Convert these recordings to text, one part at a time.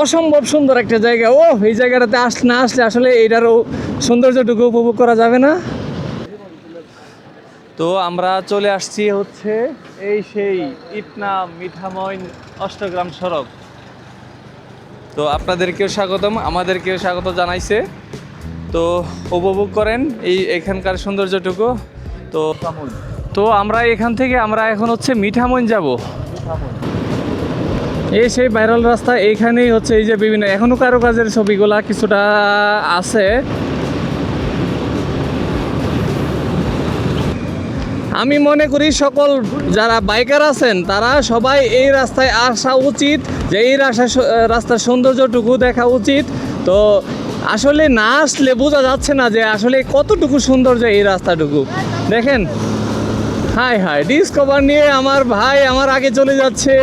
অসম্ভব সুন্দর একটা জায়গা। ও এই জায়গাটাতে আস না আসলে আসলে এটারও সৌন্দর্যটুকু উপভোগ করা যাবে না। তো আমরা চলে আসছি হচ্ছে এই সেই ইটনা মিঠামইন অষ্টগ্রাম সড়ক। তো আপনাদেরকেও স্বাগতম আমাদেরকেও স্বাগত জানাইছে। তো উপভোগ করেন এই এখানকার সৌন্দর্যটুকু। তো তো আমরা এখান থেকে আমরা এখন হচ্ছে মিঠামইন যাব। এই সেই ভাইরাল রাস্তা এইখানেই হচ্ছে, এই যে বিভিন্ন, এখনও কারও কাজের ছবিগুলা কিছুটা আছে। আমি মনে করি সকল যারা বাইকার আছেন, তারা সবাই এই রাস্তায় আসা উচিত, যে এই রাস্তা রাস্তার সৌন্দর্যটুকু দেখা উচিত। তো আসলে না আসলে বোঝা যাচ্ছে না যে আসলে কতটুকু সৌন্দর্য এই রাস্তাটুকু। দেখেন, হাই হাই ডিসকভার নিয়ে আমার ভাই আমার আগে চলে যাচ্ছে।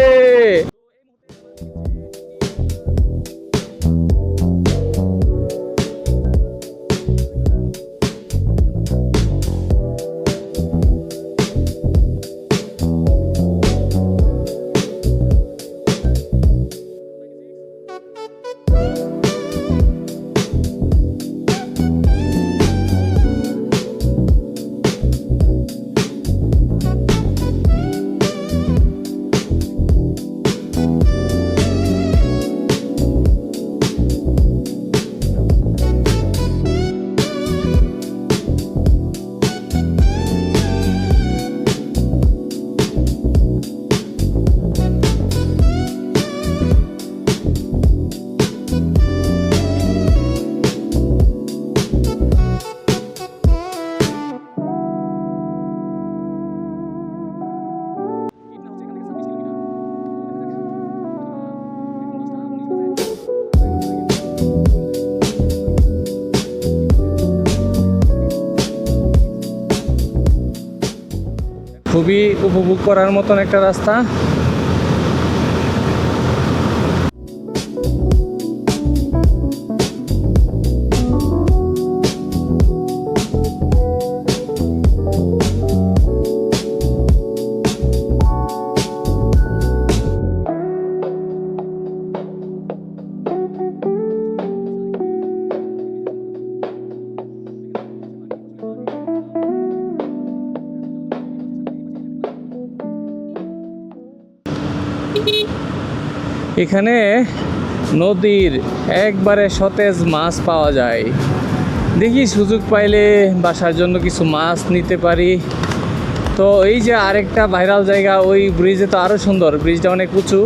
খুবই উপভোগ করার মতন একটা রাস্তা। এখানে নদীর একবারে সতেজ মাছ পাওয়া যায়। দেখি সুযোগ পাইলে বাসার জন্য কিছু মাছ নিতে পারি। তো এই যে আরেকটা ভাইরাল জায়গা, ওই ব্রিজে তো আরও সুন্দর। ব্রিজটা অনেক উঁচু।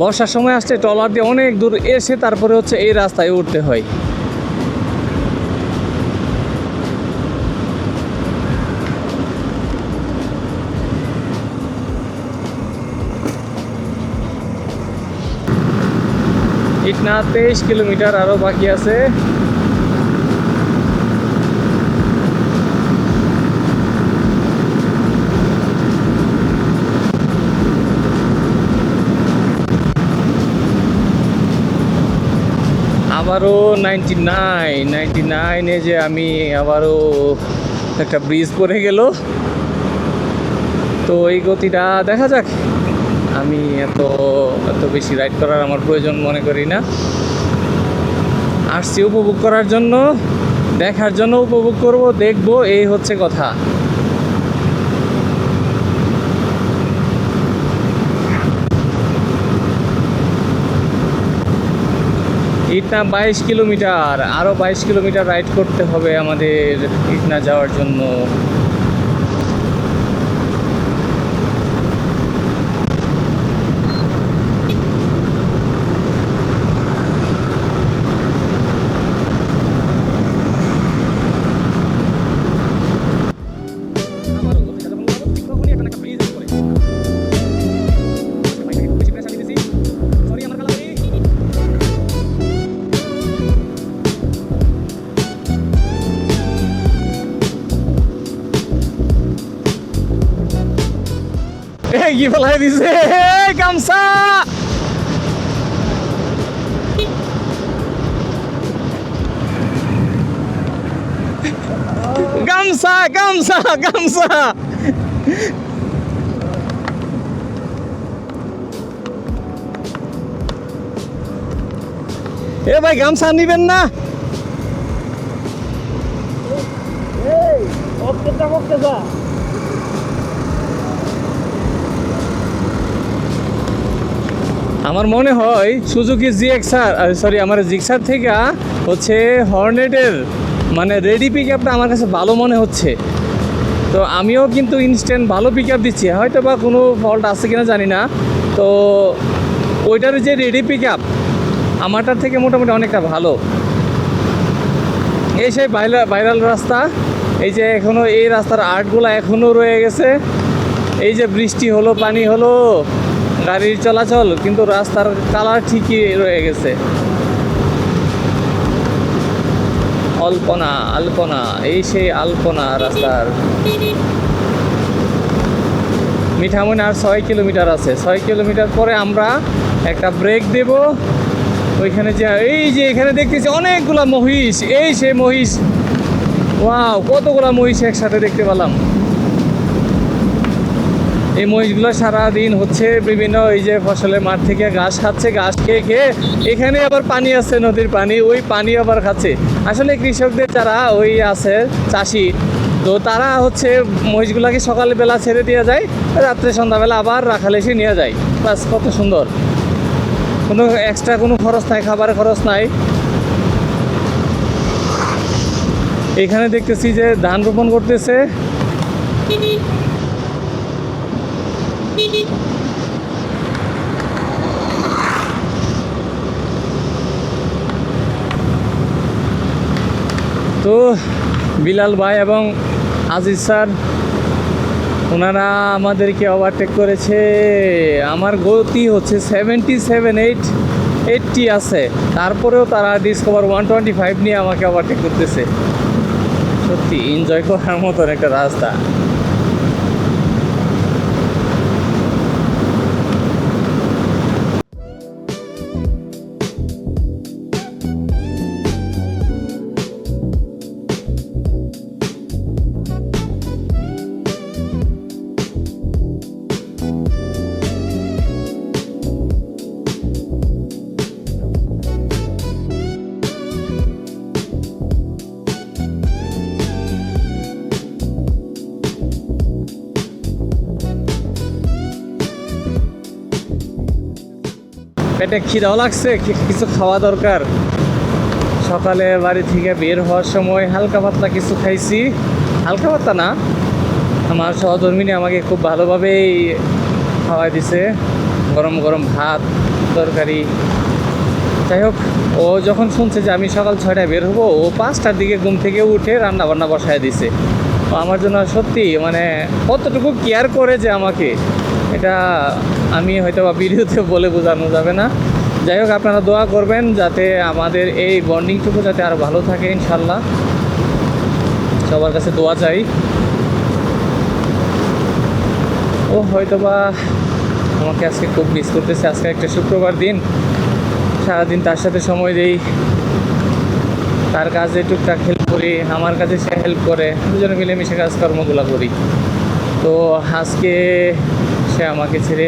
বর্ষার সময় আসছে, ট্রলার দিয়ে অনেক দূর এসে তারপরে হচ্ছে এই রাস্তায় উঠতে হয়। ইটনা তেইশ কিলোমিটার আরও বাকি আছে। আবারও নাইনটি নাইন, নাইনটি নাইনে যে আমি আবারও একটা ব্রিজ পড়ে গেল। তো এই গতিটা দেখা যাক। আমি এত এত বেশি রাইড করার আমার প্রয়োজন মনে করি না। আসছি উপভোগ করার জন্য, দেখার জন্য উপভোগ করব, দেখব, এই হচ্ছে কথা। ইটনা বাইশ কিলোমিটার আরও বাইশ কিলোমিটার রাইড করতে হবে আমাদের ইটনা যাওয়ার জন্য। কি ফেলাই দিছে? গামছা! গামছা গামছা গামছা! এ ভাই, গামছা নিবেন না? এই অপ্রতা করতে যা আমার মনে হয় সুজুকি জিএক্সার সরি আমার জিক্সার থেকে হচ্ছে হর্নেটের মানে রেডি পিক আপটা আমার কাছে ভালো মনে হচ্ছে। তো আমিও কিন্তু ইনস্ট্যান্ট ভালো পিক আপ দিচ্ছি। হয়তো বা কোনো ফল্ট আছে কিনা জানি না। তো ওইটার যে রেডি পিক আপ আমারটার থেকে মোটামুটি অনেকটা ভালো। এই সেই ভাইরাল রাস্তা। এই যে এখনও এই রাস্তার আর্টগুলো এখনও রয়ে গেছে। এই যে বৃষ্টি হলো, পানি হলো গাড়ির চলাচল, কিন্তু রাস্তার কালার ঠিকই রয়ে গেছে। অল্পনা আলপনা, এই সেই আলপনা রাস্তার। মিঠামইন আর ছয় কিলোমিটার আছে। ছয় কিলোমিটার পরে আমরা একটা ব্রেক দেব। ওইখানে যে, এই যে এখানে দেখতেছি অনেকগুলা মহিষ। এই সেই মহিষ। ওয়াও, কতগুলা মহিষ একসাথে দেখতে পেলাম। এই মহিষগুলো সারাদিন হচ্ছে বিভিন্ন এই যে ফসলের মাঠ থেকে ঘাস খাচ্ছে, ঘাস খেয়ে খেয়ে এখানে আবার পানি আছে, নদীর পানি, ওই পানি আবার খাচ্ছে। আসলে কৃষকদের যারা ওই আছে চাষি, তো তারা হচ্ছে মহিষগুলাকে সকালবেলা ছেড়ে দেওয়া যায়, রাত্রে সন্ধ্যাবেলা আবার রাখালে এসে নিয়ে যায়। বাস, কত সুন্দর। কোনো এক্সট্রা কোনো খরচ নাই খাবারের খরচ নাই। এখানে দেখতেছি যে ধান রোপণ করতেছে। তো বিলাল ভাই এবং আজিজ স্যার, ওনারা আমাদেরকে ওভারটেক করেছে। আমার গতি হচ্ছে সেভেন্টি সেভেন এইট এইটটি আছে। তারপরেও তারা ডিসকভার ওয়ান টোয়েন্টি ফাইভ নিয়ে আমাকে ওভারটেক করতেছে। সত্যি এনজয় করার মতন একটা রাস্তা। পেটে খিদাও লাগছে কিছু খাওয়া দরকার। সকালে বাড়ি থেকে বের হওয়ার সময় হালকা পাতলা কিছু খাইছি। হালকা পাতলা না, আমার সহধর্মিনী আমাকে খুব ভালোভাবেই খাওয়াই দিছে। গরম গরম ভাত, তরকারি। যাই হোক, ও যখন শুনছে যে আমি সকাল ছয়টায় বের হব, ও পাঁচটার দিকে ঘুম থেকে উঠে রান্না বান্না বসায় দিছে। আমার জন্য সত্যি মানে কতটুকু কেয়ার করে যে আমাকে? এটা আমি হয়তো বা ভিডিওতে বলে বোঝানো যাবে না। যাই হোক, আপনারা দোয়া করবেন যাতে আমাদের এই বন্ডিংটুকু যাতে আরও ভালো থাকে, ইনশাল্লাহ। সবার কাছে দোয়া চাই। ও হয়তো বা আমাকে আজকে খুব মিস করতেছে। আজকে একটা শুক্রবার দিন। সারাদিন তার সাথে সময় দেই। তার কাজে টুকটাক হেল্প করি, আমার কাছে সে হেল্প করে। দুজনে মিলেমিশে কাজকর্মগুলো করি। তো আজকে সে আমাকে ছেড়ে।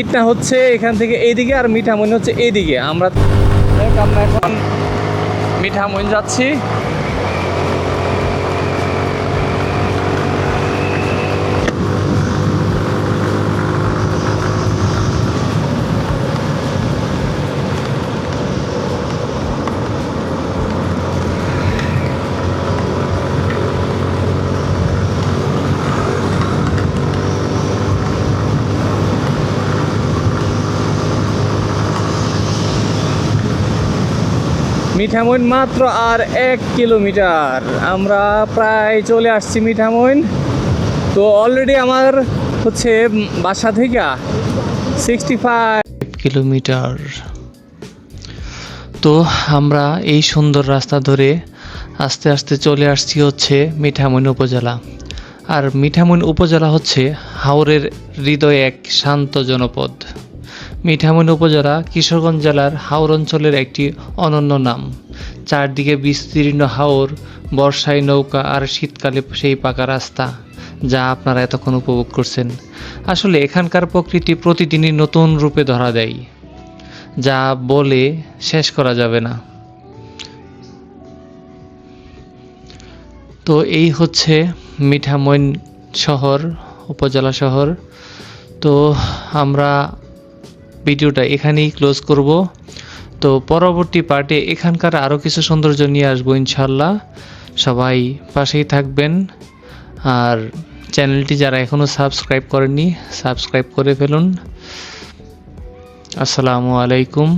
ঈদটা হচ্ছে এখান থেকে এইদিকে আর মিঠামইন হচ্ছে এইদিকে আমরা আমরা এখন মিঠামইন যাচ্ছি। মিঠামইন মাত্র আর এক কিলোমিটার। আমরা প্রায় চলে আসছি মিঠামইন। তো অলরেডি আমার হচ্ছে বাসা থেকে সিক্সটি ফাইভ কিলোমিটার। তো আমরা এই সুন্দর রাস্তা ধরে আস্তে আস্তে চলে আসছি হচ্ছে মিঠামইন উপজেলা। আর মিঠামইন উপজেলা হচ্ছে হাওরের হৃদয়ে এক শান্ত জনপদ। মিঠামন উপজেলা কিশোরগঞ্জ জেলার হাওর অঞ্চলের একটি অনন্য নাম। চারদিকে বিস্তীর্ণ হাওর, বর্ষায় নৌকা আর শীতকালে সেই পাকা রাস্তা, যা আপনারা এতক্ষণ উপভোগ করছেন। আসলে এখানকার প্রকৃতি প্রতিদিনই নতুন রূপে ধরা দেয়। যা বলে শেষ করা যাবে না। তো এই হচ্ছে মিঠামইন শহর, উপজেলা শহর। তো আমরা ভিডিওটা এখানেই ক্লোজ করব। তো পরবর্তী পার্টে এখানকার আরও কিছু সৌন্দর্য নিয়ে আসব ইনশাল্লাহ সবাই পাশেই থাকবেন। আর চ্যানেলটি যারা এখনও সাবস্ক্রাইব করেননি সাবস্ক্রাইব করে ফেলুন। আসসালামু আলাইকুম।